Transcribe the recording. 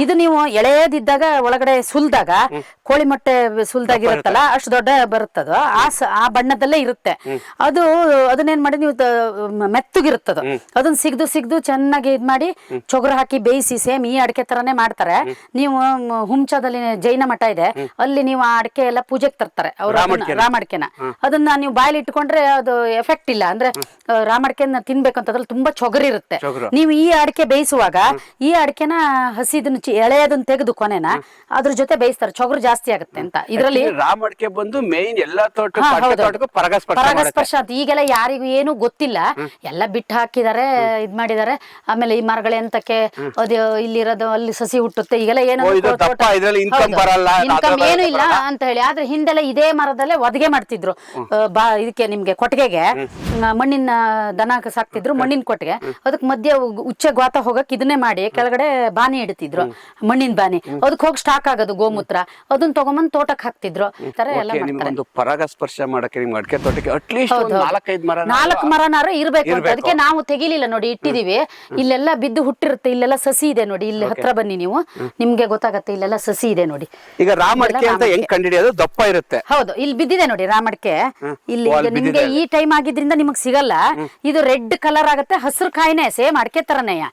ಇದು ನೀವು ಎಳೆಯದಿದ್ದಾಗ ಒಳಗಡೆ ಸುಲ್ದಾಗ ಕೋಳಿ ಮೊಟ್ಟೆ ಸುಲ್ದಾಗಿರುತ್ತಲ್ಲ ಅಷ್ಟು ದೊಡ್ಡ ಬರುತ್ತದ. ಆ ಸ- ಆ ಬಣ್ಣದಲ್ಲೇ ಇರುತ್ತೆ. ಅದು ಅದನ್ನೇನ್ ಮಾಡಿ ನೀವು ತ- ಮ- ಮೆತ್ತಗಿರುತ್ತದು. ಅದನ್ನ ಸಿಗ್ದು ಸಿಗ್ದು ಚೆನ್ನಾಗಿ ಇದ್ ಮಾಡಿ ಚೊಗರು ಹಾಕಿ ಬೇಯಿಸಿ ಸೇಮ್ ಈ ಅಡಿಕೆ ತರನೇ ಮಾಡ್ತಾರೆ. ನೀವು ಮ್, ಹುಂಚದಲ್ಲಿ ಜೈನ ಮಠ ಇದೆ. ಅಲ್ಲಿ ನೀವು ಆ ಅಡಿಕೆ ಎಲ್ಲ ಪೂಜೆಗೆ ತರ್ತಾರೆ. ಅವ್ರು ಅದನ್ನ- ರಾಮಡಿಕೆನ. ಅದನ್ನ ನೀವು ಬಾಯಲ್ಲಿ ಇಟ್ಕೊಂಡ್ರೆ ಅದು ಎಫೆಕ್ಟ್ ಇಲ್ಲ. ಅಂದ್ರೆ ಆ, ರಾಮಡಿಕೆನ ತಿನ್ಬೇಕು ತುಂಬಾ ಚೊಗರಿ ಇರುತ್ತೆ ಚೊಗರು. ನೀವು ಈ ಅಡಿಕೆ ಬೇಯಿಸುವಾಗ ಈ ಅಡಿಕೆನ ಹಸಿದನ್ನ ಚಿ- ಎಳೆಯದನ್ನ ತೆಗೆದು ಕೊನೆನ ಅದ್ರ ಜೊತೆ ಬೇಯಿಸ್ತಾರೆ. ಚೊಗರು ಜಾಸ್ತಿ ಆಗುತ್ತೆ ಅಂತ. ಇದ್ರಲ್ಲಿ ರಾಮಡಿಕೆ ಬಂದು ಮೇನ್ ಎಲ್ಲಾ. ತೋಟಕ್ಕೂ ಪರಾಗಸ್ಪರ್ಶ ಅಂತ ಈಗೆಲ್ಲ ಯಾರಿಗೂ ಏನು ಗೊತ್ತಿಲ್ಲ. ಎಲ್ಲ ಬಿಟ್ಟು ಹಾಕಿದ್ದಾರೆ ಇದ್ ಮಾಡಿದ್ದಾರೆ. ಆಮೇಲೆ ಈ ಮರಗಳ ಎಂತಕ್ಕೆ ಅದು ಇಲ್ಲಿರೋದು ಅಲ್ಲಿ ಸಸಿ ಹುಟ್ಟುತ್ತೆ ಈಗೆಲ್ಲ ಏನು ಇನ್ಕಮ್ ಏನು ಇಲ್ಲ ಅಂತ ಹೇಳಿ. ಆದ್ರೆ ಹಿಂದೆಲ್ಲ ಇದೇ ಮರದಲ್ಲೇ ಒದಗೆ ಮಾಡ್ತಿದ್ರು. ಬಾ ಇದಕ್ಕೆ ನಿಮ್ಗೆ ಕೊಟ್ಟಿಗೆಗೆ. ಮಣ್ಣಿನ ದನ ಸಾಕ್ತಿದ್ರು ಮಣ್ಣಿನ ಕೊಟ್ಟಿಗೆ. ಅದಕ್ಕೆ ಮಧ್ಯ ಉಚ್ಚ ಉಚ್ಚೆ ಗಾತ ಹೋಗಕ್ ಇದನ್ನೇ ಮಾಡಿ ಕೆಳಗಡೆ ಬಾನಿ ಇಡ್ತಿದ್ರು. ಮಣ್ಣಿನ ಬಾನಿ. ಅದಕ್ಕೆ ಹೋಗಿ ಸ್ಟಾಕ್ ಆಗೋದು ಗೋಮೂತ್ರ. ಅದನ್ನ ತಗೊಂಬಂದ್ ತೋಟಕ್ಕೆ ಹಾಕ್ತಿದ್ರು. ಒಂದು ತರ ಎಲ್ಲ ಓಕೆ ಮಾಡ್ತಾರೆ. ಪರಾಗ ಪರಾಗಸ್ಪರ್ಶ ಮಾಡಕ್ಕೆ ನಿಮ್ಗೆ ಅಡಿಕೆ ತೋಟಕ್ಕೆ ಅಟ್ಲೀಸ್ಟ್ ಒಂದು ನಾಲ್ಕೈದು ಮರ ನಾಲ್ಕು ಮರನಾರು ಇರ್ಬೇಕು ಅಂತ. ಇರ್ಬೇಕು. ಅದಕ್ಕೆ ನಾವು ತೆಗಿಲಿಲ್ಲ ನೋಡಿ ಇಟ್ಟಿದೀವಿ. ಇಲ್ಲೆಲ್ಲ ಬಿದ್ದು ಹುಟ್ಟಿರುತ್ತೆ. ಇಲ್ಲೆಲ್ಲ ಸಸಿ ಇದೆ ನೋಡಿ. ಇಲ್ಲಿ ಹತ್ರ ಬನ್ನಿ ನೀವು. ನಿಮ್ಗೆ ಗೊತ್ತಾಗತ್ತೆ ಇಲ್ಲೆಲ್ಲ ಸಸಿ ಇದೆ ನೋಡಿ. ಈಗ ರಾಮಡಿಕೆ ಅಡಿಕೆ ಅಂತ ಹೆಂಗ್ ಕಂಡಿಡಿಯೋದು ದಪ್ಪ ಇರುತ್ತೆ. ಹೌದು. ಇಲ್ಲಿ ಬಿದ್ದಿದೆ ನೋಡಿ ರಾಮಡಿಕೆ ಇಲ್ಲಿ ಓ, ಈಗ ನಿಮ್ಗೆ ಬಿದ್ದಿದೆ ಈ ಟೈಮ್ ಆಗಿದ್ರಿಂದ ನಿಮಗ್ ಸಿಗಲ್ಲ. ಇದು ರೆಡ್ ಕಲರ್ ಆಗುತ್ತೆ. ಹಸಿರು ಕಾಯಿನೇ ಸೇಮ್ ಅಡಿಕೆ ತರನೇಯ